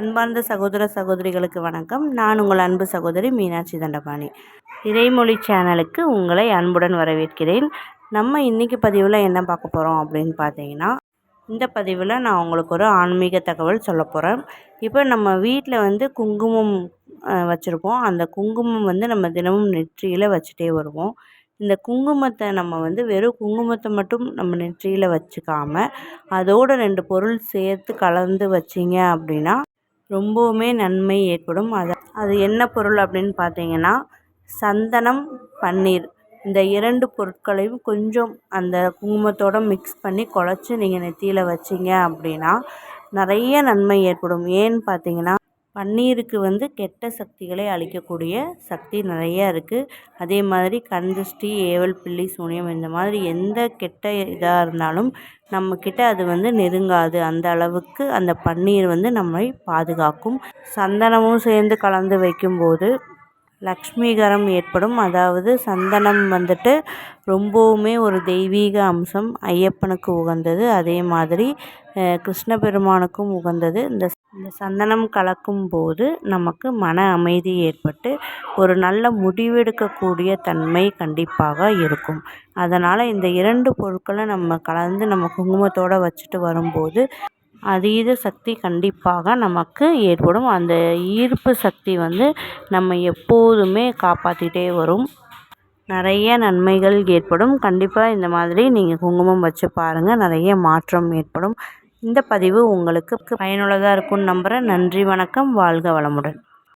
அன்பார்ந்த சகோதர சகோதரிகளுக்கு வணக்கம். நான் உங்கள் அன்பு சகோதரி மீனாட்சி தண்டபாணி. இறைமொழி சேனலுக்கு உங்களை அன்புடன் வரவேற்கிறேன். நம்ம இன்றைக்கி பதிவில் என்ன பார்க்க போகிறோம் அப்படின்னு பார்த்தீங்கன்னா இந்த பதிவில் நான் உங்களுக்கு ஒரு ஆன்மீக தகவல் சொல்ல போகிறேன் இப்போ நம்ம வீட்டில் வந்து குங்குமம் வச்சுருப்போம். அந்த குங்குமம் வந்து நம்ம தினமும் நெற்றியில் வச்சுட்டே வருவோம். இந்த குங்குமத்தை நம்ம வந்து வெறும் குங்குமத்தை மட்டும் நம்ம நெற்றியில் வச்சுக்காமல் அதோட ரெண்டு பொருள் சேர்த்து கலந்து வச்சிங்க அப்படின்னா ரொம்பவுமே நன்மை ஏற்படும். அது அது என்ன பொருள் அப்படின்னு பார்த்தீங்கன்னா சந்தனம் பன்னீர். இந்த இரண்டு பொருட்களையும் கொஞ்சம் அந்த குங்குமத்தோடு மிக்ஸ் பண்ணி குழச்சி நீங்கள் நெற்றியில் வச்சிங்க அப்படின்னா நிறைய நன்மை ஏற்படும். ஏன்னு பார்த்தீங்கன்னா பன்னீருக்கு வந்து கெட்ட சக்திகளை அழிக்கக்கூடிய சக்தி நிறையா இருக்குது அதே மாதிரி கண் திருஷ்டி ஏவல் பில்லி சூனியம் இந்த மாதிரி எந்த கெட்ட இதாக இருந்தாலும் நம்மக்கிட்ட அது வந்து நெருங்காது. அந்த அளவுக்கு அந்த பன்னீர் வந்து நம்மை பாதுகாக்கும். சந்தனமும் சேர்ந்து கலந்து வைக்கும்போது லக்ஷ்மிகரம் ஏற்படும். அதாவது சந்தனம் வந்துட்டு ரொம்பவுமே ஒரு தெய்வீக அம்சம். ஐயப்பனுக்கு உகந்தது. அதே மாதிரி கிருஷ்ண பெருமானுக்கும் உகந்தது. இந்த இந்த சந்தனம் கலக்கும் போது நமக்கு மன அமைதி ஏற்பட்டு ஒரு நல்ல முடிவெடுக்கக்கூடிய தன்மை கண்டிப்பாக இருக்கும். அதனால் இந்த இரண்டு பொருட்களை நம்ம கலந்து நம்ம குங்குமத்தோடு வச்சுட்டு வரும்போது அதீத சக்தி கண்டிப்பாக நமக்கு ஏற்படும். அந்த ஈர்ப்பு சக்தி வந்து நம்ம எப்போதுமே காப்பாற்றிட்டே வரும். நிறைய நன்மைகள் ஏற்படும். கண்டிப்பாக இந்த மாதிரி நீங்கள் குங்குமம் வச்சு பாருங்கள் நிறைய மாற்றம் ஏற்படும். இந்த பதிவு உங்களுக்கு பயனுள்ளதாக இருக்கும்னு நம்புகிறேன் நன்றி வணக்கம். வாழ்க வளமுடன்.